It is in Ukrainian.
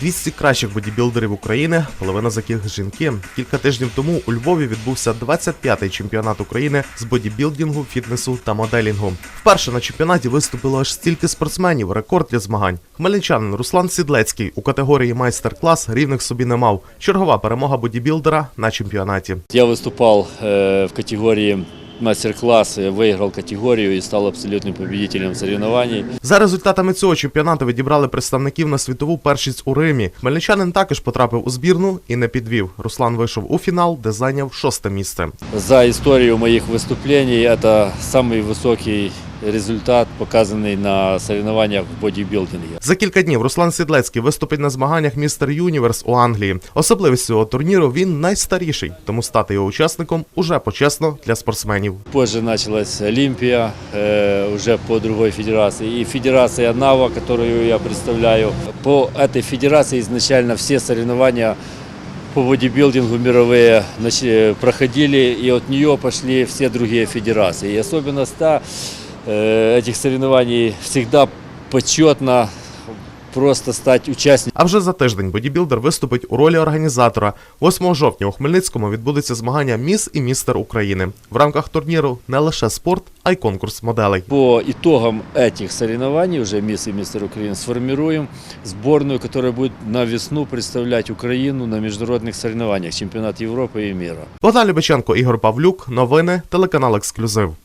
200 кращих бодібілдерів України, половина з яких жінки. Кілька тижнів тому у Львові відбувся 25-й чемпіонат України з бодібілдингу, фітнесу та моделінгу. Вперше на чемпіонаті виступило аж стільки спортсменів. Рекорд для змагань. Хмельничанин Руслан Сідлецький у категорії майстер-клас рівних собі не мав. Чергова перемога бодібілдера на чемпіонаті. Я выступал э, в категории мастер-класс, я выиграл категорию и стал абсолютным победителем соревнований. За результатами цього чемпіонату відібрали представників на світову першість у Римі. Хмельничанин також потрапив у збірну і не підвів. Руслан вийшов у фінал, де зайняв шосте місце. За историю моих выступлений это самый высокий результат, показанный на соревнованиях в бодибилдинге. За кілька днів Руслан Сідлецький виступить на змаганнях Містер Юніверс у Англії. Особливість цього турніру він найстаріший, тому стати його учасником уже почесно для спортсменів. Позже началась Олимпия, э, уже по другой федерации. И федерация НАВА, которую я представляю. По этой федерации изначально все соревнования по бодибилдингу мировые нач- проходили, и от нее пошли все другие федерации. И особенно ста э, этих соревнований всегда почетно просто стать участником. А вже за тиждень бодібілдер виступить у ролі організатора. 8 жовтня у Хмельницькому відбудеться змагання Міс і Містер України. В рамках турніру не лише спорт, а й конкурс моделей. По итогам этих соревнований, уже мисс и мистер Украины, сформируем сборную, которая будет на весну представлять Украину на международных соревнованиях, чемпионат Европы и мира. Богдан Любиченко, Ігор Павлюк. Новини, телеканал Ексклюзив.